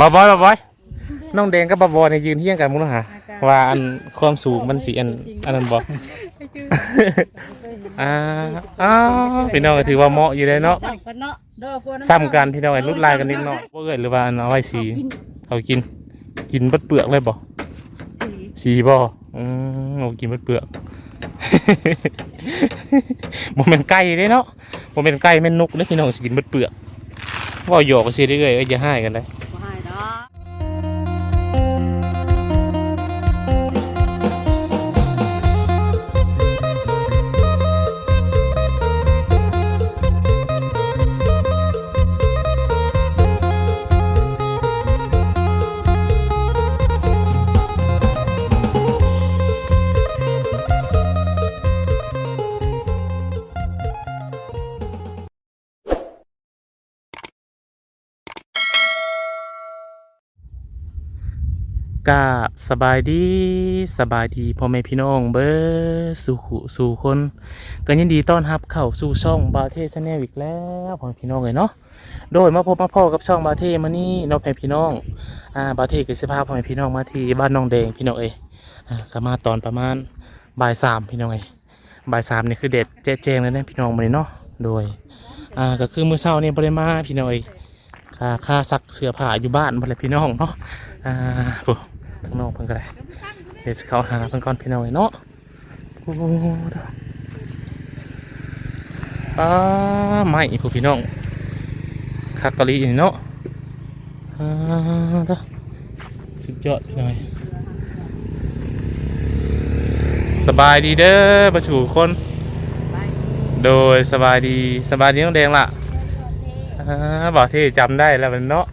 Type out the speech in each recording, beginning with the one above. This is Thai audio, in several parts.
บ่บอยบ่บอยน้องแดงกับบ่บอยเนี่ยยืนเที่ยงกันมุ้งหาว่าอันความสูงมันสิอันอันนั้นบ่อ่าอ้าวพี่น้องก็ถือว่าเหมาะอยู่เลยเนาะซ้ำกันเนาะเด้อพวกซ้ำกันพี่น้องไอ้รุดลายกันนิดหน่อยบ่เอ้ยหรือว่าอันเอาไว้สีเอากิน กินบดเปลือกเลยบ่สีบ่อืมเอากินบดเปลือกบ่แม่นไก่เด้เนาะบ่แม่นไก่แม่นนกเด้พี่น้องสกินบดเปลือกว่าหยอกกันสิเรื่อยๆเอ้ยอย่าให้กันเลย บ่ กกาสบายดีสบายดีพ่อแม่พี่น้องเบิร์สู่ขุสู่คนก็ยินดีต้อนรับเข้าสู่ช่องบาเทชแนลอีกแล้วพ่อแม่พี่น้องเลยเนาะโดยมาพบมาพ่อกับช่องบาเทมานี่เน้องแพ่พี่น้องอ่าบาเทกับสภาพพ่อแม่พี่น้องมาที่บ้านน้องแดงพี่น้องเอยอ่าก็มาตอนประมาณบ่ายสามพี่น้องเอยบ่ายสามนี่คือเด็ดแจ๊แจงเลยนะพี่น้องมาเลยเนาะโดยอ่าก็คือมื้อเช้านี่บริมาพี่น้องเอยค่าค่าซักเสื้อผ้าอยู่บ้านบ่เลยพี่น้องเนาะอ่าปุ๊ ข้างนอกเพิ่นก็ได้เดี๋ยวเขาหาเพิ่นก่อนพี่น้องเนาะโอ้โหป้าไม่ผู้พี่น้องคักกะลีเนาะอ่าเด้อสุดยอดพี่น้องสบายดีเด้อประชูคน โดยสบายดีสบายดีน้องแดงล่ะอ่าบอกที่จำได้แล้วมันเนาะ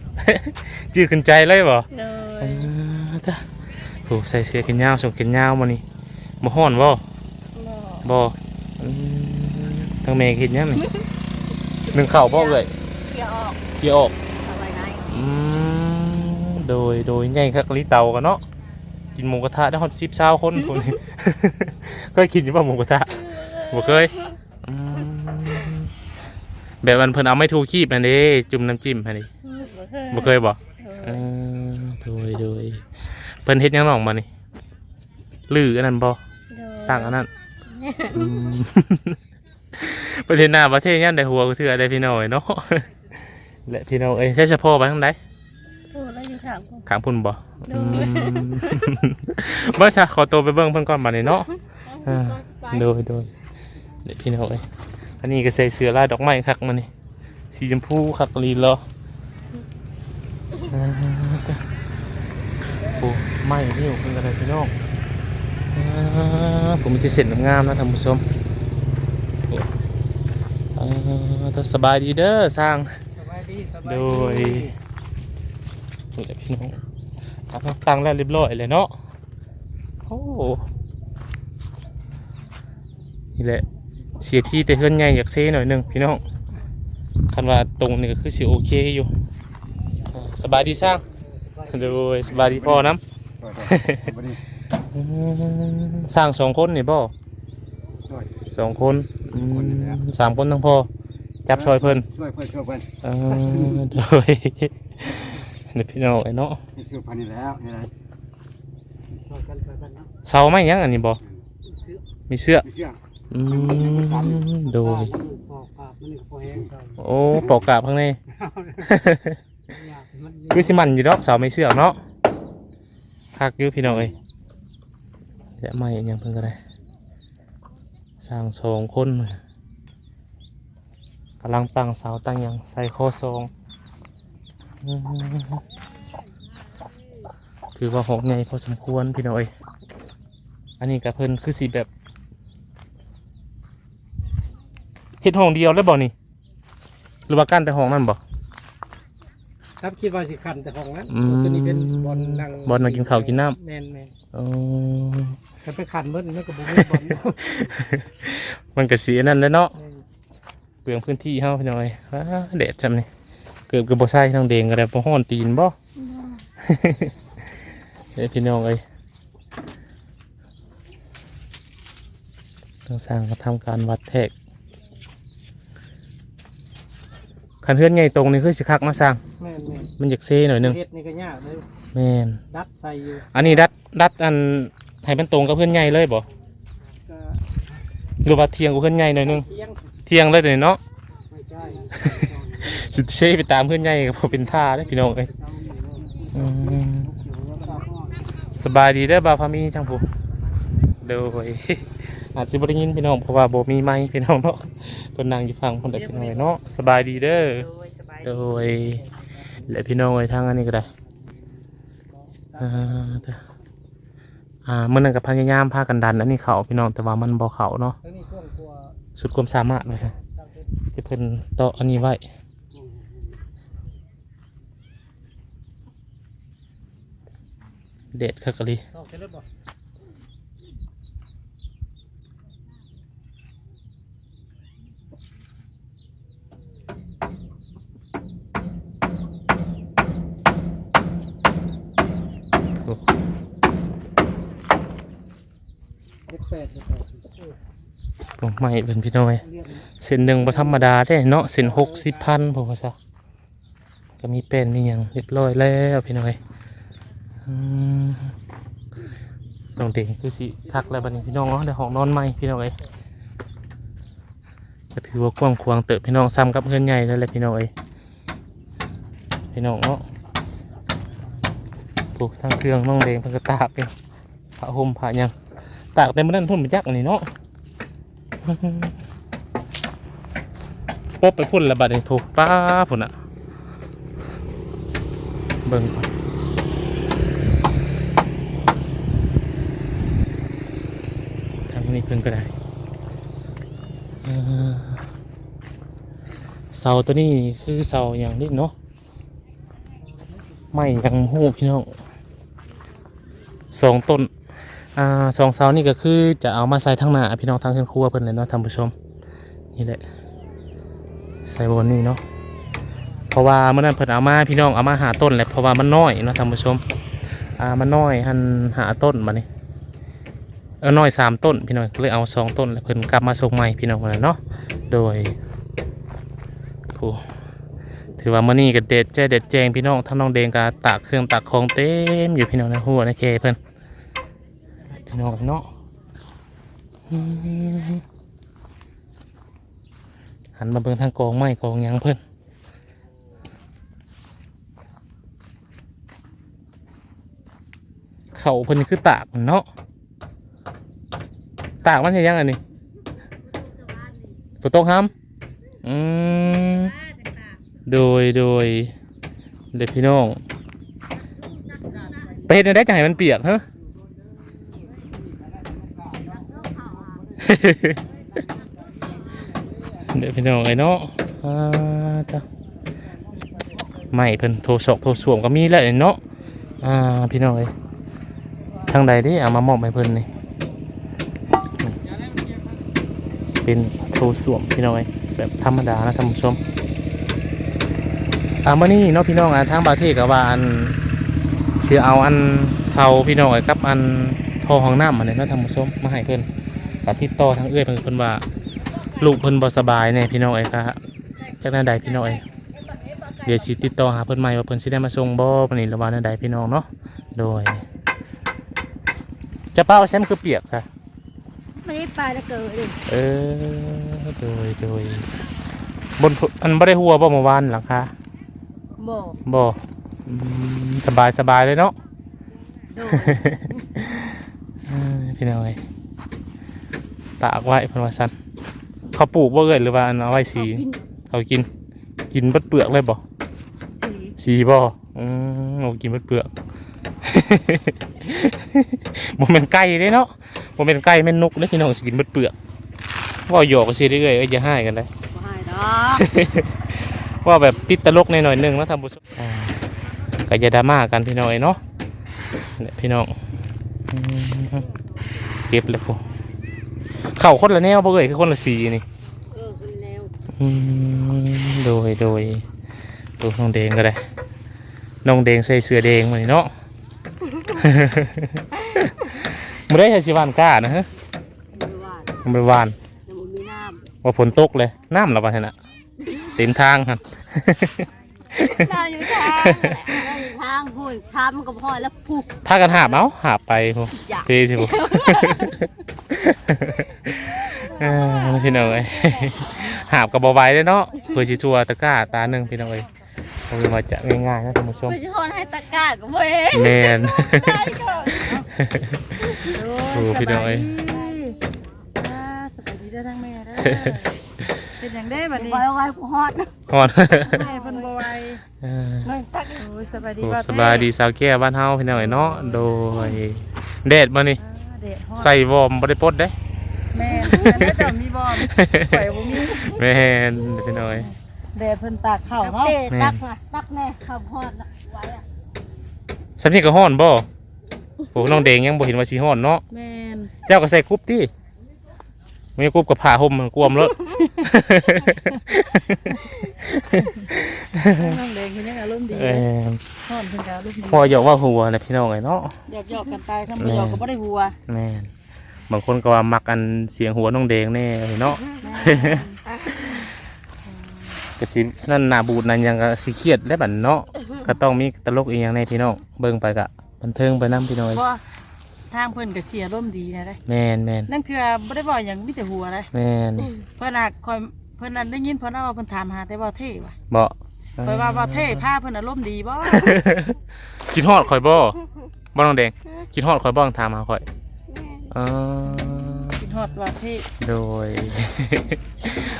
จื้อขึ้นใจเลยบ่เลเอย โหใส่เสื้อแขนยาวส่งแขนยาวมานี่บ่ฮ้อนบ่บ่บ่อืมทางแม่เฮ็ดหยังนี่หนึ่งข้าวบ่เอ่ยเกี่ยวออกเกี่ยวออกเอาไว้ไงอืมโดยโดยใหญ่คักลิเตากันเนาะกินหมูกระทะได้ฮอด10 20คนคนนี้เคยกินอยู่บ่หมูกระทะบ่เคยอืมแบบมันเพิ่นเอาไม่ถูกคีบนั่นเด้จุ่มน้ำจิ้มหั่นนี่บ่เคยบ่เอเอออโดยโดย เพิ่นเฮ็ดหยังน้องมานี่ลืออันนั้นบ่ตั้งอันนั้นอืมประเทศหน้าประเทศยันได้หัวก็ถือได้พี่น้อยเนาะ และพี่น้องเอ้ยใช้เฉพาะไปทางใดพูดแล้วอยู่ข้างกูขางพุ่นบ่อืมเบิ่งซะขอตัวไปเบิ่งเพิ่นก่อนบัดนี้เนาะ อ่า โดยโดยเด็กพี่น้องเอ้ยอันนี้ก็ใส่เสื้อลายดอกไม้คักมานี่สีชมพูคักลีเหรออ่าโอ้ ไม้นี่เพิ่นก็ได้พี่น้องอ่าผมจะเสร็จงามๆนะท่านผู้ชมโอ้อ่าแต่สบายดีเด้อสร้างสบายดีสบายโดดียนี่แหละพี่น้องอะตั้งแล้วเรียบร้อยเลยเนาะโอ้นี่แหละเสียที่แต่เฮือนใหญ่อยากเซ่หน่อยหนึงพี่น้องคันว่าตรงนี่ก็คือสิโอเคอยู่อ่าสบายดีสร้างโดยสบายดีพ่อน้ำ อืมสร้างสองคนนี่บ่สองคนอืมสามคนทั้งพ่อจับซอยเพิ่นช่วยเพื่อนช่วยเพื่อนเออโดยเด็กพี่น้องไอ้เนาะนี่คือพันนี่แล้วนี่ไรช่วยกันช่วยกันเนาะเสาไม่ยั้งอันนี้บ่ซื้อมีเสื้อไม่เชื่ออืมโดยปอกปากมันนี่พอแห้งใช่โอ้ปอกกาบข้างในยากมันคือสิมันอยู่ดอกเสาไม่เสื้อเนาะ คักอยู่พี่น้องเอ้ยเดี๋ยวไม่อันยังเพิ่นก็ได้สร้างสองคนกำลังตั้งเสาตั้งยังใส่ข้อซองถือว่าหกใหญ่พอสมควรพี่น้อยอันนี้กับเพิ่นคือสีแบบเฮ็ดห้องเดียวแล้วบ่นี่ หรือว่ากั้นแต่ห้องนั่นบ่ ครับคิดว่าสิขันแต่ของนั้นอืม ตัวนี้เป็นบอลนั่งบอลนั่งกินข้าวกินน้ำแม่นแม่นอ๋อถ้าไปขันเบิ้ลมันก็บุ้งบอลมันก็สีนั่นแหล้วเนาะเปลืองพื้นที่เฮาพี่น้อยอ้าแดดจำนี่เกือบกับบ่ใส่ทั้งเดงก็ได้บ่ฮ้อนตีนบ่ เอ้ยพี่น้องเอ้ยต้องสร้างมาทำการวัดแทกใครคันเฮือนใหญ่ตรงนี่คือสิคักมาสร้าง แม่นแม่นมันอยากเซ่หน่อยหนึงเฮ็ดนี่ก็ยากเลยแม่นดัดใส่อยู่อันนี้ดัดดัดอันให้มันตรงกับเพื่อนใหญ่เลยบ่ก็หรือว่าเทียงกับเพื่อนใหญ่หน่อยหนึงเที่ยงเทียงเลยตัวนี้เนาะ ไม่ใช่สุดเซ่ไปตามเพื่อนใหญ่ก็บ่เป็นท่าเด้อพี่น้องเอ้ยอืมสบายดีเด้อบ่าวพามีจังผู้โดย อาจสิบ่ได้ยินพี่น้องเพราะว่าบ่มีไมค์พี่น้องเนาะเพิ่นนั่งอยู่ฝั่งเพิ่นได้พี่น้องเอ้ยเนาะสบายดีเด้อโดยสบายโดยและพี่น้องเอ้ยทางอันนี้ก็ได้อ่าเด้ออ่ามื้อนั้นก็พยายามพากันดันอันนี้เข้าพี่น้องแต่ว่ามันบ่เข้าเนาะแล้วนี่ช่วงตัวสุดความสามารถว่าซั่นช่างเพชรที่เพิ่นโตะอันนี้ไว้เด็ดคักกะลี แปดแปดลงใหม่เพิ่นพี่น้อยเส้นหนึ่งบ่ธรรมดาได้เนาะเส้นหกสิบพันผมว่าซะก็มีเป็นมีหยังเรียบร้อยแล้วพี่น้อยอืมน้องเด็กคือสิคักแล้วบัดนี้พี่น้องเนาะได้ห้องนอนใหม่พี่น้องเอ้ยก็ถือว่ากว้างขวางเติบพี่น้องซ้ำกับเพื่อนใหญ่แล้วแหละพี่น้องเอ้ยพี่น้องเนาะปลูกทางเครื่องน้องเด็กเพิ่นก็ตากเป็นผ้าห่มผ้ายัง ตากเต็มบ่นั่นพุ่นไปจักอันนี้เนาะปบไปพุ่นละบัดนี้ถูกป้าพุ่นอะเบิ่งทางนี้เพิ่นก็ได้เอ่อเสาตัวนี้คือเสาอย่างนี้เนาะไม่ยังหูพี่น้องสองต้น อ่าสองเสานี่ก็คือจะเอามาใส่ทั้งหน้าพี่น้องทางเครื่องครัวเพิ่นเลยเนาะท่านผู้ชม นี่แหละ ใส่บนนี้เนาะเพราะว่าเมื่อนั้นเพิ่นเอามาพี่น้องเอามาหาต้นแหละเพราะว่ามันน้อยเนาะท่านผู้ชมอ่ามันน้อยหันหาต้นมานี่เออน้อยสามต้นพี่น้องก็เลยเอาสองต้นแล้วเพิ่นกลับมาส่งใหม่พี่น้องคนนั้นเนาะโดยผู้ถือว่ามื้อนี้ก็เด็ดแจ้เด็ดแจงพี่น้องทั้งน้องเดงก็ตากเครื่องตากของเต็มอยู่พี่น้องในหัวในเคเพิ่น พี่น้องเนาะหันมาเบิ่งทางกองไม้กองยังเพิ่นเขาเพิ่นคือตากเนาะตากมันจะยังอันนี้ตัวโต๊ะห้ำอืมโดยโดยเด็กพี่น้องไปเห็นได้จังให้มันเปียกเฮะ เดี๋ยวพี่น้องไอ้เนาะอ่าจ้ะไม่เพิ่นโทรศอกโทรสวมก็มีแล้วไอ้เนาะอ่าพี่น้องเอ้ยทางใดที่เอามามอบให้เพิ่นนี่เป็นโทรสวมพี่น้องเอ้ยแบบธรรมดานะท่านผู้ชมอ่ามื่อนี้เนาะพี่น้องอ่าทางบาเทศกับว่าอันเสียเอาอันเสาพี่น้องเอ้กับอันท่อห้องน้ำมันเนี่ยนะท่านผู้ชมมาให้เพิ่น กับติดต่อทางเอื้อยเพิ่นเพิ่นว่า ลูกเพิ่นบ่สบายเนี่ยพี่น้องเอ้ยครับจากนั้นใดพี่น้องเอ้ยเดี๋ยวสิติดต่อหาเพิ่นใหม่ว่าเพิ่นสิได้มาส่งบ่ปานนี้หรือว่าแนวใดพี่น้องเนาะโดย จะเป้าแชมป์คือเปียกซะไม่ได้ไปแล้วเกิดดิเออโดยโดยบนอันบ่ได้หัวบ่เมื่อวานหลังคาบ่บ่อืมสบายสบายเลยเนาะโดยเออพี่น้องเอ้ย ตากไว้เพิ่นว่าซั่นเขาปลูกบ่เอ่ยหรือว่าอันเอาไว้สีกินเขากิน กินเบิดเปลือกเลยบ่สีสีบ่อืมโอ้กินเบิดเปลือก บ่แม่นไก่เด้เนาะบ่แม่นไก่แม่นนกเด้พี่น้องสิกินเบิดเปลือกเว่าหยอกกันสิเรื่อยๆเอ้ยอย่าให้กันเลย บ่ให้ดอกว่าแบบติดตลกในหน่อยๆหนึงเนาะท่านผู้ชมอ่าก็อย่าดราม่ากันพี่น้องเอ้ยเนาะเนี่ยพี่น้องอืมเก็บเลยพวก เข้าคนละแนวบ่เอ้ยคือคนละสีนี่เออคุณแล้วอืมโดยโดยตัวน้องแดงก็ได้น้องแดงใส่เสื้อแดงมานี่เนาะไม่ได้ใช้สิหวานกล้านะฮะไม่ว่ามันไปหวานยังบ่มีน้ว่าฝนตกเลยน้ำละวันน่ะเต็มทางครับเราอยู่ทางเราอยู่ทางพูดทำกับพ่อแล้วพูด พากันหาบเอาหาบไปโหอยาก เทสิบุ เออพี่น้องเอ้ยหาบกับบไหวเลยเนาะเพื่อสิทัวตะกร้าตาหนึ่งพี่น้องเอ้ยเอามาจะง่ายๆนะท่านผู้ชมไม่ใช่คนให้ตะกร้ากับเว้ยแมนได้ก่อนโอ้พี่น้องเอ้ยอ่าสบายดีเด้อทั้งแม่เด้อเป็นอย่างได้บัดนี้ไว้ไว้กูฮอดนะฮอนแม่เพิ่นบ่ไหวเออไม่ตักโอ้ยสบายดีโอ้บ่สบายดีสาวแก้วบ้านเฮาพี่น้องเอ้ยเนาะโดยแดดมานี่อ่าเด็ดฮอดใส่วอร์มบ่ได้ปลดเด้ แม่อันนั้นเจ้ามีบ่ข่อยบ่มีแม่นพี่น้องเอ้ยแดดเพิ่นตากข้าวเนาะเตะตักมาตักแน่ขับฮอดนะไว้อะสำนี่ก็ฮ้อนบ่พวกน้องเดงยังบ่เห็นว่าสิฮ้อนเนาะ แม่นเจ้าก็ใส่กรุ๊ปติไม่กรุ๊ปกับผ้าห่มมันกวมรถ น้องแดงเพิ่นยังอารมณ์ดีเอเลยอฮ้อนเพิ่นก็อารมณ์ดีพอหยอกว่าหัวนะพี่น้องไอ้เนาะ หยอกๆกันไปคำบ่หยอกก็บ่ได้หัวแม่น บางคนก็ว่ามักอันเสียงหัวน้องแดงแน่เนาะกระสินั่นหนาบูดนั่นยังก็สิเครียดและบัดเนาะก็ต้องมีตลกอีกอย่างในพี่น้องเบิ่งไปกะบันเทิงไปนํพี่น้องเพราะว่าทางเพิ่นก็เสียอารมดีนะเด้แมนแมนนั่นคือบ่ได้บอกหยังมีแต่หัวเลยแมนเพิ่นน่ะคอยเพิ่นน่ะได้ยินเพิ่นว่าเพิ่นถามหาแต่บ่เท่ว่ะบ่คอยว่าบ่เท่พาเพิ่นอารมณ์ดีบ่กินฮอดข่อยบ่บ่น้องแดงกินฮอดข่อยบ่ต้องถามหาข่อย ออกินฮอดบ่เท่โดย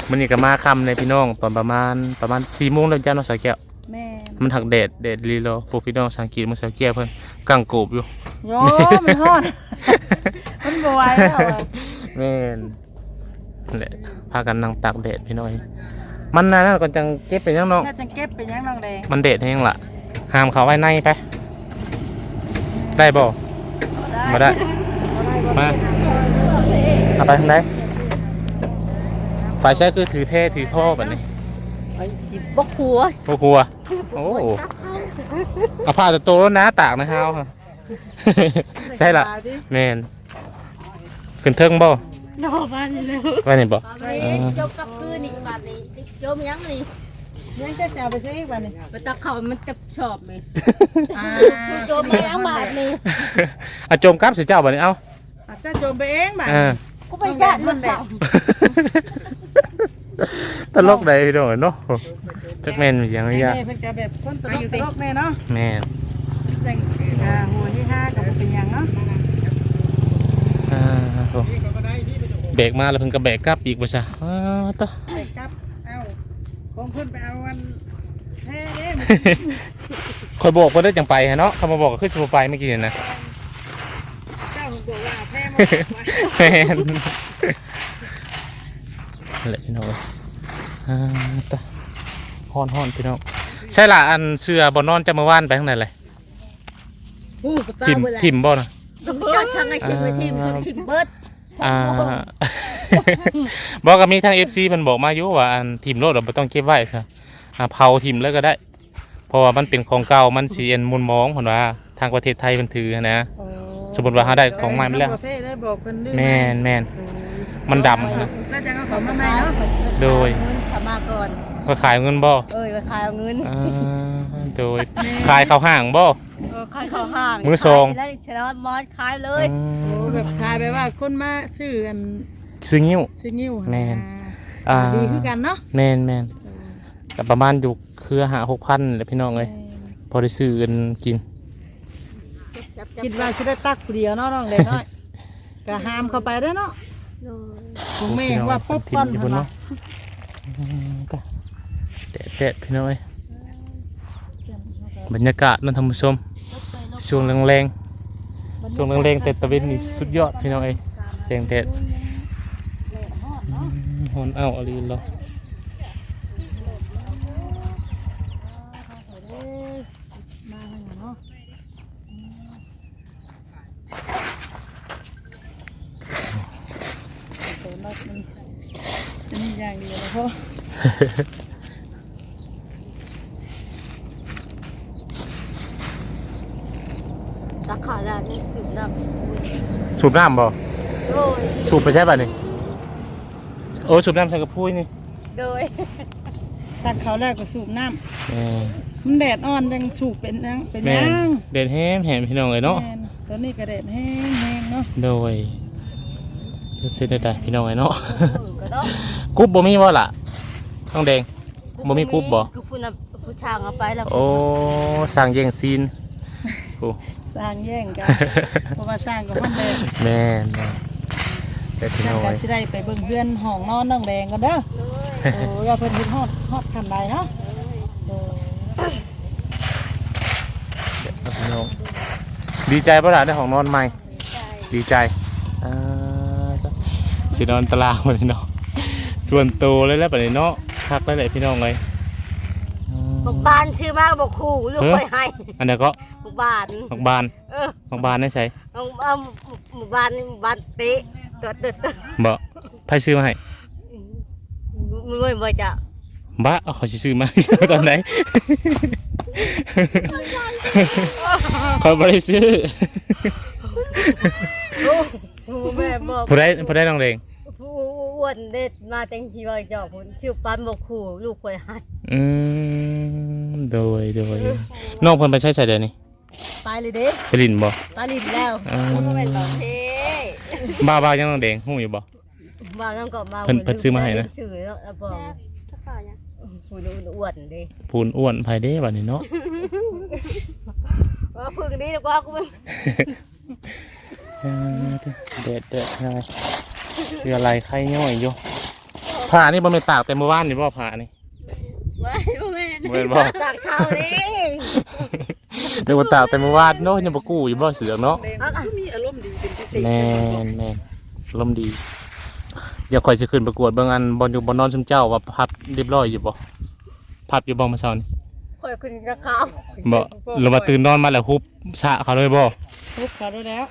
มันนี่ก็มาค่ำในพี่น้องตอนประมาณประมาณ4โมงแล้วจ้าเนาะสาวแก้วแม่นมันหักแดดแดดลีโลพวกพี่น้องสังเกตมันสาวแก้วเพิ่นกังโกบอยู่ โยมันฮอด มันบ่ไหวแล้วอะแม่นนั่นแหละพากันนั่งตากแดดพี่น้อย มันนานแล้วก่อนจังเก็บเป็นยังน้อง น่าจะเก็บเป็นหยังน้องแดงมันแดดแห้งละห้ามเขาไว้ในไป ได้บ่มาได้ มาเอาไปทางไหนฝ่ายใช้คือถือเท่ถือท่อแบบนี้ไอ้สิบกหัวโอ้โหโอ้เอาผ้าตัวโตแล้วนะตากนะฮาวค่ะใช่ละตาดิแมนขึ้นเทิงบ่นอกบ้านเลยว่านี่บ่เอาไปจบกับคืนนี่บาทนี้จบยังนี่ยังจะเอาไปซื้ออีกบัดนี้ไปตักเขามันจะชอบเลยอ่าจบมายังบาทนี่เอาโจมกลับสิเจ้าบ่นี่เอ้า อาจจะโจมไปเองบัดเออ กูไปญาติมันเขาตลกได้พี่น้องเนาะจักแม่นอหย่างแม่นี้อะเพิ่นก็แบบคนตลกตลกแน่เนาะแม่นจังอ่าหัวที่ห้าก็บ่เป็นหยังเนาะอ่าโอ้เบรกมาแล้วเพิ่นก็แบกกลับอีกว่าซะอ้าวตะ ไปกลับเอาของเพิ่นไปเอาอันแท้เด้มันคอยบอกเพิ่นได้จังไปฮะเนาะเขามาบอกก็คือสิบ่ไปเมื่อกี้นี่นะ เจ้าบอกว่าเอา แท้มาไว้แม่นนั่นแหละพี่น้องเอ้ยอ่าตะฮ้อนๆพี่น้องใช่ล่ะอันเสื้อบ่นอนจะมาว่านไปข้างในเลยกูกับตาทิมเวลาทิมบ่นะจะช่างไอ้ทิมไอ้ทิมกับทิมเบิร์ดอ่าบอกกับมีทาง FC เพิ่นบอกมาอยู่ว่าอันทิมโลดเราบ่ต้องเก็บไว้ครับอ่าเผาทิมแล้วก็ได้ เพราะว่ามันเป็นของเก่ามันสิเอ็นมุนมองเพิ่นว่าทางประเทศไทยเพิ่นถือนะ สมมุติว่าเฮาได้ของใหม่มาแล้วเท่ได้บอกเพิ่นด้วยแม่นแม่นมันดำนะน่าจะเอาของมาใหม่เนาะโดยเงินขามาก่อนว่าขายเงินบ่เอ้ยไปขายเอาเงินอ่าโดยขายเข้าห้างบ่ เออขายเข้าห้างมือสอง ขายแล้วชนะมอสขายเลยอืโอ้มแบบขายไปว่าคนมาซื้ออันซื้องิ้วซื้อนิ้วแม่นอ่าอ่าดีคือกันเนาะแม่นแม่นก็ประมาณอยู่เครือหา6,000แหละพี่น้องเอ้ยพอได้ซื้อกันกิน คิดว่าสิได้ตักผู้เดียวเนาะน้องเด็กน้อย ก็ห้ามเข้าไปได้อเนาะผมแม่ว่าป๊อบป้อนทิ่มอยู่บเพิ่นนเนาะว่าอืมก็แดดแดดพี่น้อยบรรยากาศนั่นท่านผู้ชมช่วงแรงๆช่วงแรงๆแต่ตะเวนนี่สุดยอดพี่น้องเอ้ยแสงแดดอืมฮอนอ้าวอะไรเหรอ มาแล้วเนาะเปิด มาเป็นเป็นอย่างเดียวแล้วพ่อตักขายแล้วนี่สิบดสูบน้ำบ่ำโดยสูบไปใช่ป่ะนี่โอ้สูบน้ำใส่กระพุ้ยนี่โดยตักเขาแล้วก็สูบน้ำแม่นมันแดดอ่อนจังสูบเป็นยังเป็นแม่ยันงเด็ดแฮมแฮมพี่น้องเอ้ยเนาะ แม่นตัวนี้ก็แดดแห้งๆเนาะโดย จะเสร็จได้แต่พี่น้องไอ้เนาะเออก็ต้องกรุ๊บบ่มีบ่ล่ะน้องแดง บ่มีกรุ๊ปบ่คือผู้นำผู้ช่างเอาไปแล้วโอ้สั่งแย่งซีนโอ้ สร้างแย่งกันเพราะว่าสร้างกับห้องแดงแม่นแม่นแต่พี่จัน้งองก็เอ้ยสิได้ไปเบิ่งเพื่อนห้องนอนน้องแดงกันเด้อโอ้ยาเพิ่นเฮ็ดฮอดฮอดคันใดเนาะโดยเดี๋ยวพี่น้องดีใจป่ะล่ะได้ของนอนใหม่ดีใจอ่า สินอนตารางมาเลยเนาะส่วนตัวเลยแล้วแบบนี้เนาะคักแล้วแหละพี่น้องเลยอืมบอกบานชื่อมากบอกคู่ลูกเฮ้ยไปให้อันนี้ก็บอกบานหมักบานเออหมักบานได้ใช้เอาเอาหมู่บ้านนี่หมู่บ้านเตะตัวตึ๊ดตึ๊ดบ่ไผซื้อมาให้มือไม่บ่จะบ้าเอาเขาสิซื้อมาตอนไหนเขาบ่ได้ซื้อผู้แม่บอกผู้ใดผู้ใดน้องเดงผู้ อ้วนเด็ดมาเต็งทีว่าเจาะผลชื่อปันบอกคู่ลูกคอยให้อืมโดยโดยน้องเพิ่นไปใช้ใส่เดี๋ยวนี้ไปเลยเด้ไปลินบ่ตาลินแล้วอ่าก็เป็นต่อเทบ้าบ้ายังน้องเดงฮู้อยู่บ่ มาแล้วก็มาเพิ่นเพิ่นซื้อมาให้นะซื้อแล้วแล้วบอกผู้อ้วนเด้พูนอ้วนภายเด้บัดนี้เนาะ ว่าพึ่งนี้ดีกว่ากูมัน เออเด็ดเด็ดอะไร คืออะไรไข่ย่อยอยู่ผ้านี่บ่แม่นตากแต่เมื่อวานนี่บ่ผ้านี่ไม่แม่บ่แม่นบ่จากเช้านี้เดี๋ยวบ่ตากแต่เมื่อวานเนาะยังบ่กู้อยู่บ่เสือกเนาะแดงคือมีอารมณ์ดีเป็นพิเศษแม่นแม่นลมณ์ดี เดี๋ยวข่อยสิขึ้นประกวดเบิ่งอันบอลอยู่บอลนอนซุมเจ้าว่าพับเรียบร้อยอยู่บ่พับอยู่บ่เมื่อเช้านี่คอยขึ้นกระข้าวบ่ลงมาตื่นนอนมาแล้วฮุบสะเขาเลยบ่ทุบเขาด้วยแล้ว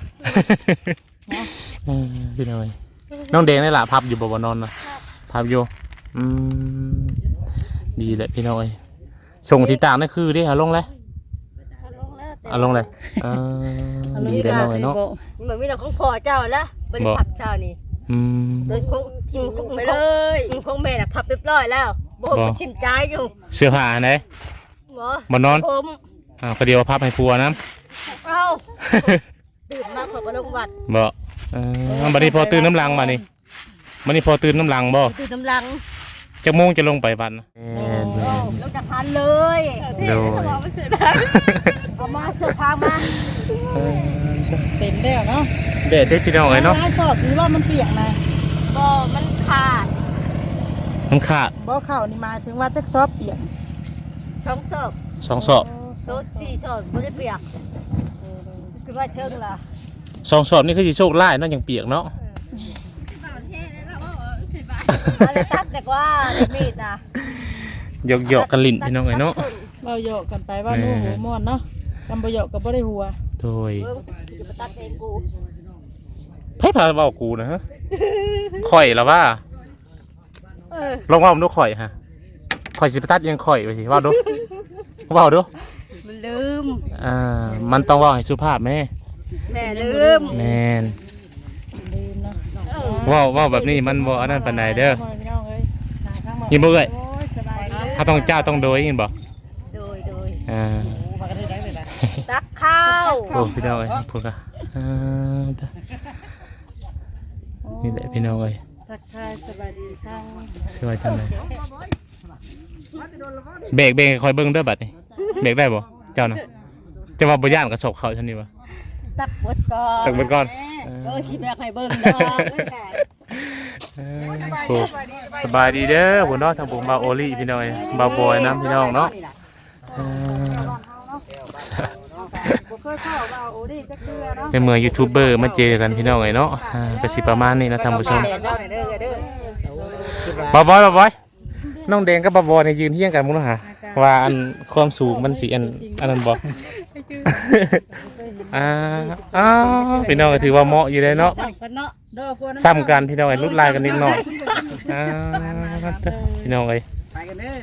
เออพี่น้อย น้องแดงนี่ล่ะพับอยู่บ่บ่นอนนะพับอยู่อืมดีแหละพี่น้อยส่งที่ต่างนั่นคือดิเอาลงเลยเอาลงเลยเออดีเลยน้อยเนาะเหมือนมีแต่ของพ่อเจ้าแล้วบริบอกพับเช้านี้อืมโดยของทิ้งของไปเลยของแม่น่ะพับเรียบร้อยแล้วบ่บอกมันทิ่มใจอยู่ เสื้อผ้าอันไหนบ่บ่นอนผมอ่าวก็เดียวพับให้ผัวน้เอ้าตื่นมาขอไปโรงพยาบาลำบ่ เออบัดนี้พอตื่นน้ำลังมานี่บัดนี้พอตื่นน้ำลังบ่ตื่นน้ำลังจักโมงจะลงไปบัดนะเอ้าแล้วจะพันเลยโดยเอามาเสื้อผ้ามาเต็มแล้วเนาะเด็ดได้พี่น้องเลยเนาะหสอบหรือว่ามันเปียกนะบ่มันขาดมันขาดบ่เข้านี่หมายถึงว่าจักซอบเปียกช่องศพสองศอกโต๊ะสี่ศพบ่ได้เปียกคือว่าเชิงล่ะ สองศอกนี่คือสิโชคร้ายเนาะยังเปียกเนาะอะไรตัดแต่ว่าได้มีดน่ะหยอกหยอกๆกันลิ้นพี่น้องเลยเนาะเว้าเหยาะกันไปว่าโน้หูม่วนเนาะกำบ่เหยาะก็บ่ได้หัวโดยเออจะมาตัดเองกูไพ่พาเว้ากูนะฮะข่อยละว่าเออลองเว่าผมดูข่อยฮะข่อยสิไปตัดยังข่อยไปสิเว่าดูเว่าดูมันลืม อ่ามันต้องเว่าให้สุภาพแม่ แม่ลืมแม่นลืมเนาะเว่าเว่าแบบนี้มันบ่อันนั้นปานใดเด้อพ่อพี่น้องเอ้ยหาทางมายินบ่เอ้ยโอ้ยสบายดีถ้าต้องเจ้าต้องโดยยินบ่โดยโดยอ่าตักข้าวโอ้พี่น้องเอ้ยพูดกะอ่าจ้ะนี่แหละพี่น้องเอ้ยทักทายสบายดีทางสวยจังเลยเบรกเบรกให้คอยเบิ่งเด้อบัดนี้เบรกได้บ่เจ้าน่ะจะว่าบ่ย่านกระสอบเขาฉันนี่บ่ ตักบดก่อนตักเบิดก่อนเออที่แม่ให้เบิ่งดอกโอ้สบายดีเด้อผมเนาะทางผมบาโอลี่พี่น้อยบาบอยน้ำพี่น้องเนาะเอ่อบ่เคยเข้าว่าโอ้ดิจักเทื่อเนาะเป็นเมืองยูทูบเบอร์มาเจอกันพี่น้องไงเนาะอ่าก็สิประมาณนี้นะท่านผู้ชมบาบอยบาบอยน้องแดงกับบาบอยเนี่ยยืนเที่ยงกันมุ้งหาว่าอันความสูงมันสิอันอันนั้นบ่ อ่าอ้าวพี่น้องก็ถือว่าเหมาะอยู่เลยเนาะจับกันเนาะดอกกวนซ้ำกันพี่น้องไอ้รุ่นลายกันนิดหน่อยอ่าพี่น้องไอ้ยไปกันเด้อ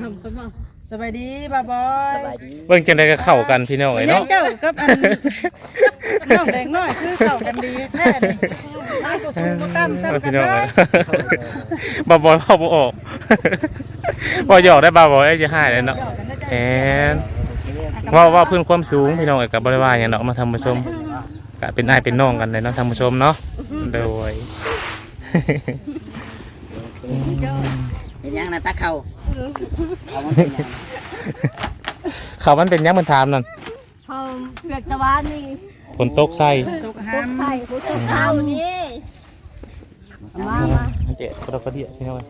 ทำกันมาสสบายดีบ่าวบอยสบายดีเบิ่งจังได๋ก็เข้ากันพี่น้องไอ้ยัเนาะงเจ้ากับอันน้องแดงน้อยคือเข้ากันดีแท้นี่น้าก็สูงก็ต่ำซ้ำกันพี่เลน้องยเอ้ยบ่บ่เข้าบ่ออกบ่หยอกได้บ่บ่ไอ้จะหายเลยเนาะแอน ว่าว่าเพื่อนความสูงพี่น้องเอ้ยก็บ่ได้ว่าหยังเนาะมาทำผู้ชมก็เป็นอ้ายเป็นน้องกันเลยเนาะท่านผู้ชมเนาะโดย เห็นยังนะตาเข่าเอามันเป็นยังเขามันเป็นหยังมันถามนั่นเขาเปียกตะวันนี่ฝนตกใส่ตกพวห้ากมไข่พวกข้าวนี่มามาเจ๊กระดกกระเดียพี่น้องเอ้ย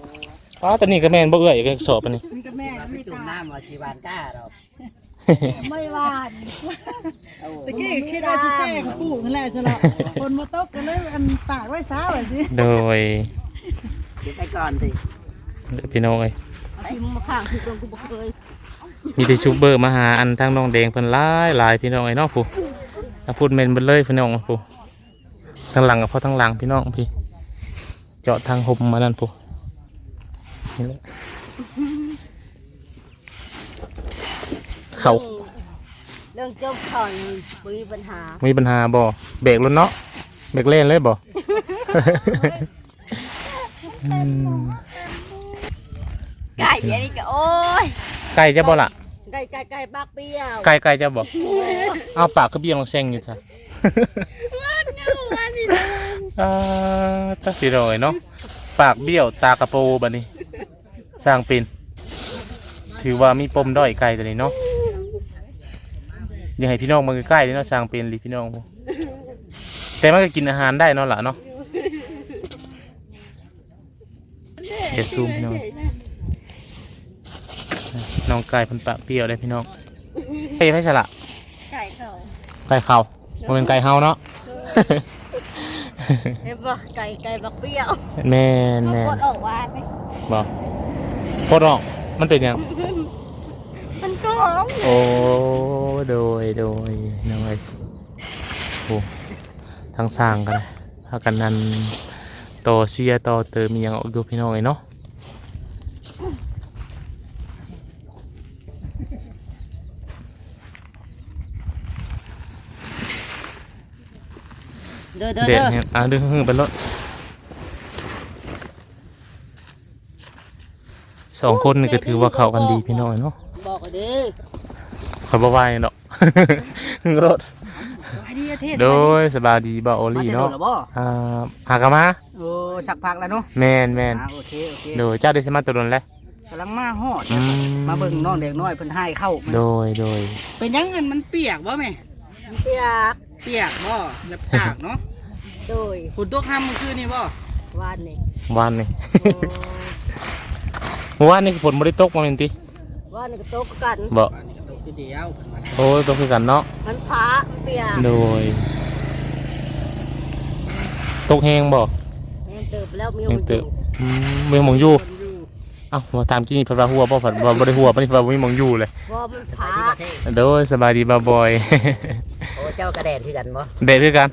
ป้าตอนนี้ก็แม่นบ่เอื้อยก็สอบอันนี้นี่กับแม่ไม่จุ่มตาน้ำมาชีวานก้าเรา ไม่หวานเอาตะกี้คิดว่าสิแซ่กับปู่นั่นแหละซะละคนมาตกกันเลยอันตากไว้ซาไว้สิโดยเดี๋ยวไปก่อนสิเดี๋ยวพี่น้องเอ้ยทิมมาข้างคือตัวกูบ่เคยมีแต่ซูเบอร์มาหาอันทางน้องแดงเพิ่นหลายหลายพี่น้องไอ้เนาะผู้ถ้าพูดเมนเบิดเลยพี่น้องผู้ทางหลังกับพ่อทางหลังพี่น้องพี่ เจาะทางห่มมานั่นผู้นี่แหละ เขา เรื่องเจ้าข่อนมีปัญหามีปัญหาบ่เบรกรถเนาะเบรกเล่นเลยบ่ อืมไก่อันนี้ก็โอ้ยไก่จะบ่ล่ะไก่ไก่ไก่ปากเปรี้ยวไก่ไก่จะบ่เอาปากก็เบี้ยงแซงอยู่จ้ะอ่าตาสีดอยเนาะปากเบี้ยวตากระโปบันนี้ สร้างเป็นถือว่ามีปมด้อยไก่ตัวนี้เนาะ อยากให้พี่น้องมาใกล้ๆเลยเนาะสร้างเป็นหรือพี่น้องพวกแต่มันก็กินอาหารได้เนาะล่ะเนาะเดี๋ยวซูมพี่น้องน้องไก่เพันปากเปรี้ยวได้พี่น้องไก่ไผ่ฉละไก่เขาไก่เขามันเป็นไก่เฮาเนาะเห็นปะไก่ไก่ปากเปรี้ยวแม่นมันแม่กนดออกหวานไหมบอกโคตรออกมันเป็นยังมันก็ห อมโอ้โดยโดยน้อยโอ้ทางสร้างกันเลยพากันนั้นต่อเสียต่อเติมมีหยังออกดูพี่น้องไอ้เนาะเด้อเด้อเด็ดเด้อเนี่ยอะดึงหึ่งไปรถสองคนนี่ก็ถือว่าเข้ากันดีพี่น้องไอ้เนาะ บอกเลยเด้อคอยบ่ไหวเนาะหึ่งรถไอเดียเทศโดยสบายดีบ่าโอลี่เนาะหรอบ่อ่าหากนมาโอ้สักพักแล้วเนาะแมนแมนอ่าโอเคโอเคโดยเจ้าได้สมาตัวดนแล้วกำลังมาฮอดอืมาเบิ่งน้องเด็กน้อยเพิ่นให้เข้าโดยโดยเป็นยังเงินมันเปียกบ่แม่เปียกเปียกบ่แล้วตากเนาะโดยฝนตกห้ามเมื่อคืนนี่บ่วานนี่วานนี่โอ้ เมื่อวานนี่ฝนบ่ได้ตกมาเป็นติ วานนี่ก็โตกกันบ่อันนี้ก็ตกคือเดียวเพิ่นว่าโอ้ยตกคือกันเนาะมันผามันเปียกโดยตกแหงบ่แม่นเติบแล้วมีแหคงนอเติบยู่อืมมีหมองอยู่คนอยู่เอ้ามาถามกินนี่เพิ่นว่าหัวบ่เพิ่นว่าบ่ได้หัวปานนี้เพิ่นว่าบ่มีหมองอยู่เลยเพราะมันสผาบายดีประเทศโดยสบายดีบ่าวบอย โอ้เจ้ากระแดดคือกันบ่เด็ดคือกัน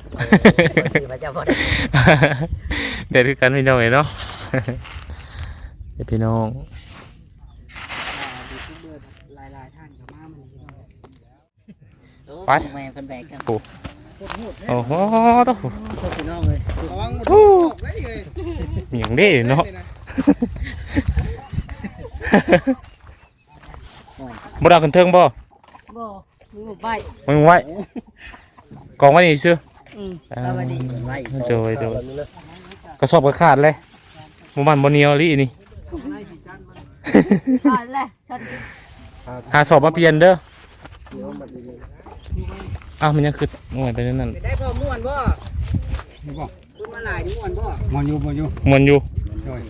คือพระเจ้าบ่ได้เด็ดคือกันพี่น้องเอ้ยเนาะ เด็ดพี่น้อง หลายๆท่านก็มามื้อนี้เนาะโอ้ ไปแม่เพิ่นแบกกันโอ้โหต้องโทษพี่น้องเลยระวังมันฮู้ตกได้เลยมีหยังเด้เนาะบ่ได้เอาขึ้นเทิงบ่บ่มีหมู่ใบมึงไว้กองไว้นี่ซื่ออืมอ่าสวัสดีเพิ่นไว้โดยโดยกระสอบก็ขาดเลยบ่มันบ่เหนียวลินี่ผ่านแล้วฉันหาสอบมาเปลี่ยนเด้อ อ้าวมันยังคือมวยไปนั่นนั่นได้พอม่วนบ่นี่บอกคุณมาหลายนี่ม่วนบ่มอนอยู่มอนอยู่มวนอยู่โดย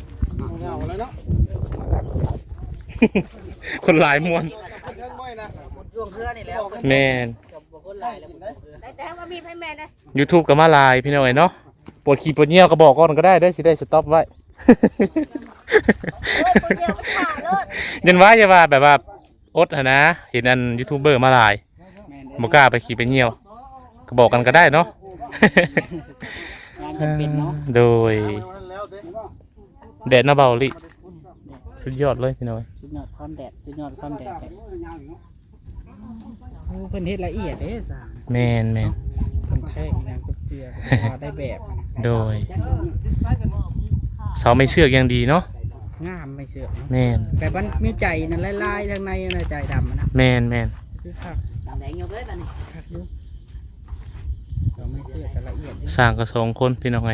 เงาแล้วเนาะคนหลายมวนเรื่องไม่นะช่วงเครือนี่แล้วแม่นบ่คนหลายแล้วบ่เครือได้แต่ว่ามีให้แม่นะ YouTube ก็มาหลายพี่น้องไอ้เนาะปวดขี้ปวดเหี่ยวก็บอกก่อนก็ได้ได้อสิได้สต็อปไว้โอ้ยคนเดียวมันผ่านรถยันว่าอย่าว่าแบบว่าอดหั่นนะ เห็นอันยูทูบเบอร์มาหลายแม่น บ่กล้าไปขี่ไปเหี่ยวก็บอกกันก็ได้เนาะ งานจำเป็นเนาะโดยแล้วเด้แดดหน้าเบาลิสุดยอดเลยพี่น้อยสุดยอดความแดดสุดยอดความแดดเลยโอ้เพิ่นเฮ็ดละเอียดเด้สร้างแมนแมนเพิ่นแท้อีหยังกุบเจือก็ว่าได้แบบโดยเสาไม่เชือกยังดีเนาะงามไม่เชื่อเนาะแมนแต่มันมีใจนั่นลายๆทางในน่ะใจดำอะนะแมนแมนคือคัก ตามแดงยกเลยตอนนี้คักอยู่เราไม่เชื่อแต่ละเอียดอยู่สร้างกระสองคนพี่น้องไง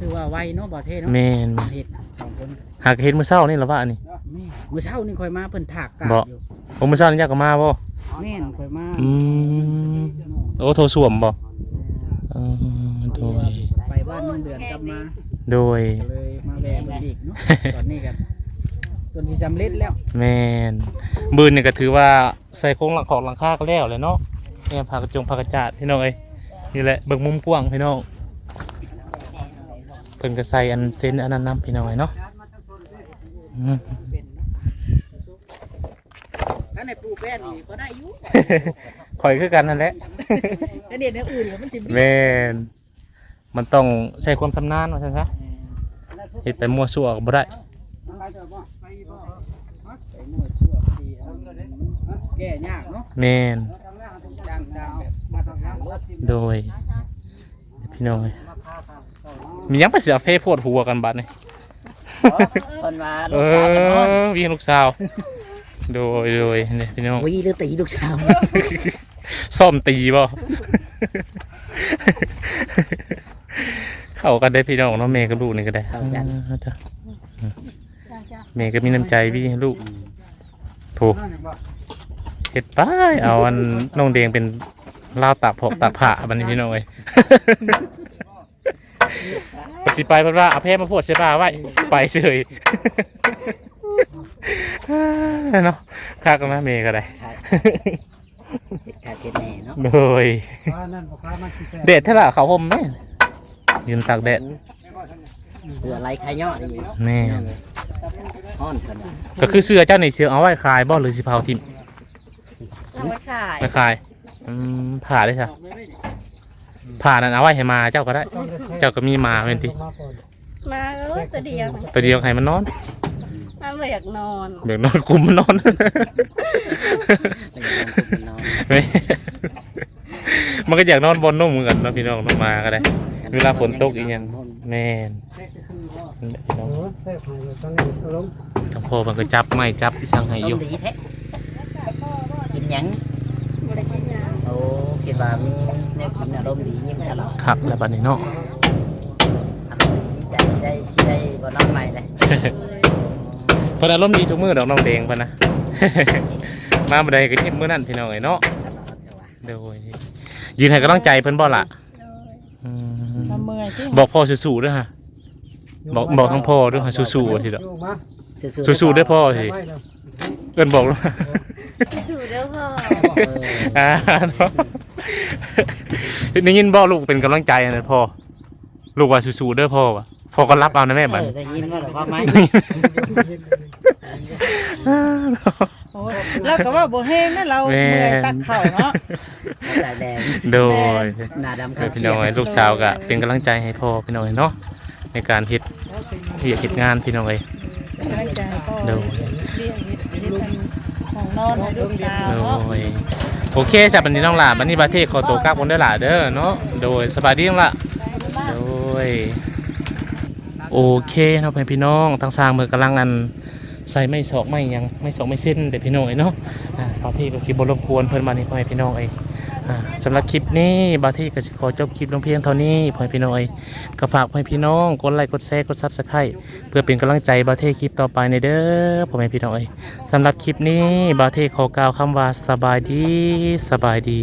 ถือว่าไวเนาะบ่เท่เนาะแมนแม่นเฮ็ดสองคนหากเห็นมือเศร้านี่หรอวะอันนี้ แม่มื้อเช้านี่ค่อยมาเพิ่นถากกาดบ่ อยู่ผมมือเศร้านี่อยากก็มาบ่แม่นค่อยมาอืมโอ้โทรสวมบ่เออโดคือยว่าไปบ้านน้องเดือนกลับมา โดย ก็เลยมาแวะเพิ่นอีกเนาะตอนนี้กัน จนที่สำเร็จแล้วแมนบืนนี่ก็ถือว่าใส่โครงหลังของหลังคาก็แล้วเลยเนาะเนี่ยผักกระจงผักกระจาดพี่น้องเอ้ยนี่แหละเบิกมุมกว้างพี่น้องเพิ่นก็ใส่อันเซนอันนั้นนํพี่น้องเอ้ยเนาะอืมถ้าในปูแป้นนี่ก็ได้อยู่ข่อยคือกันนั่นแหละแต่เนี่ยในอื่นก็มันจะมีแมนมันต้องใช้ความชำนาญว่าซั่นซะเฮ็ดไปมั่วซั่วก็บ่ได้ ไปมั่วซั่วทีแก้ยากเนาะแมนจ้างดาวมาตรฐานรถโดย พี่น้องเอ้ยมีหยังไปเสียเพโพดหัวกันบัดนี่ คนมาเอลูกสาวกันนอนอวิ่งลูกสาว โดยโดยเนี่ยพี่น้องวีหรือตีลูกสาวซ่อมตีบ่ เข้ากันได้พี่น้องเนาะแม่กับลูกนี่ก็ได้เข้ากันอ่าจ้ะจ้าจ้า แม่ก็มีน้ำใจพี่ให้ลูกถูกเฮ็ดไป้ายเอาอันน้องเดงเป็นลาวตากผอกตากผ้าบัดนี้พี่น้องเอ้ย ปสิไปเพิ่นว่าเอาแพร่มาโพดใช่ป่ะไว้ ไปเฉย เนาะคากกันนะเมย์ก็ได้เห็ดขาดเห็ดแน่เนาะโดยนั่นบ่ค้ามาขี้แพ้เดดเท่าไหร่เขาห่มแม่ยืนตากแดด เรือไรขายยอดนี่แม่ฮ้อนคนว่าก็คือเสื้อเจ้าในเสื้อเอาไว้ขายบ่หรือสิเผาทิมเราไปขายไปขายอืมผ่าได้ใช่ผ่านั่นเอาไว้ให้มาเจ้าก็ได้ เจ้าก็มีมาเป็นทีมาเลยตัวเดียวตัวเดียวให้มันนอนมาไม่อยากนอนเดี๋ยวนอนคุมมันนอนไปนอนคุมนอนไม่มันก็อยากนอนบนนุ่มเหมือนกันเนาะพี่น้องเนาะมาก็ได้ เวลาฝนตกอีกอย่างแม่นนั่นแหละพี่น้อง แซ่บให้ตั้งอารมณ์ทางพ่อมันก็จับไม่จับอีสังให้อต้ยู่มดีแท้กินหยังบริกินยาโอ้คิดว่ามีแนวกินอารมณ์ดียิ้มตลอดครับแล้วบัดนี้เนาะ อารมณ์ดีใจได้สิได้บ่นอนใหม่เลยเพนอารมณ์ดีทุกมื้อดอกน้องแดงเพิ่นนะ มาบ่ได้ก็เงียบมื้อนั้นพี่น้องเอ้ยเนาะตลอดเถอะว่ะโดยยืนให้กำลังใจเพิ่นบ่ล่ะอืมทำเมื่อยที่บอกพ่อสู้ๆเด้วยฮะ บอกบอกทั้งพ่อด้วยฮะสู้ๆทีเดียวอยู่มาสู้ๆเด้วยพ่อสิไว้แล้วเอิ้นบอกแล้วสูเด้อพ่อเอออ่าเนาะได้ยินบ่ลูกเป็นกำลังใจนะพ่อลูกว่าสู้ๆเด้อพ่อว่ะพ่อก็รับเอานะแม่บัด เออได้ยินว่าหรือว่าไหมโอ้ยแล้วก็ว่าบ่แห้งนะเราแม่ เมื่อยตักเข่าเนาะตาแดงโดย หน้าดำเออพี่น้องเอ้ยลูกสาวก็เป็นกำลังใจให้พ่อพี่น้องเอ้ยเนาะ ในการเฮ็ดเฮ็ดเฮ็ดงานพี่น้องเอ้ยเป็นกำลังใจให้พ่อเดี๋ยวเรียกเฮ็ดเฮ็ดอันของนอนให้ลูกสาวโดเนาะยโอเคจ้ะบัดนี้น้องหล่ะบัดนี้ประเทศขอตัวกลับคนเด้อหล่ะเด้อเนาะโดยสบายดีน้องหล่ะโดยโอเคเนาะพี่น้องทางสร้างมือกำลังอันใส่ไม่ศอกไม่หยังไม่ศอกไม่เส้นเด็พี่น้องไอ้เนาะอ่าบางที่ก็สิบรบกวนเพิ่นมานี่พ่อให้พี่น้องไอ้อ่า สำหรับคลิปนี้บาที่ก็สิขอจบคลิปลงเพียงเท่านี้พ่อพี่น้อยก็ฝากพ่อพี่น้องกดไลค์กดแชร์กดซับสไครต์เพื่อเป็นกำลังใจบาเทคลิปต่อไปในเด้อพ่อพี่น้อยสำหรับคลิปนี้บาเทขอกล่าวคำว่าสบายดีสบายดี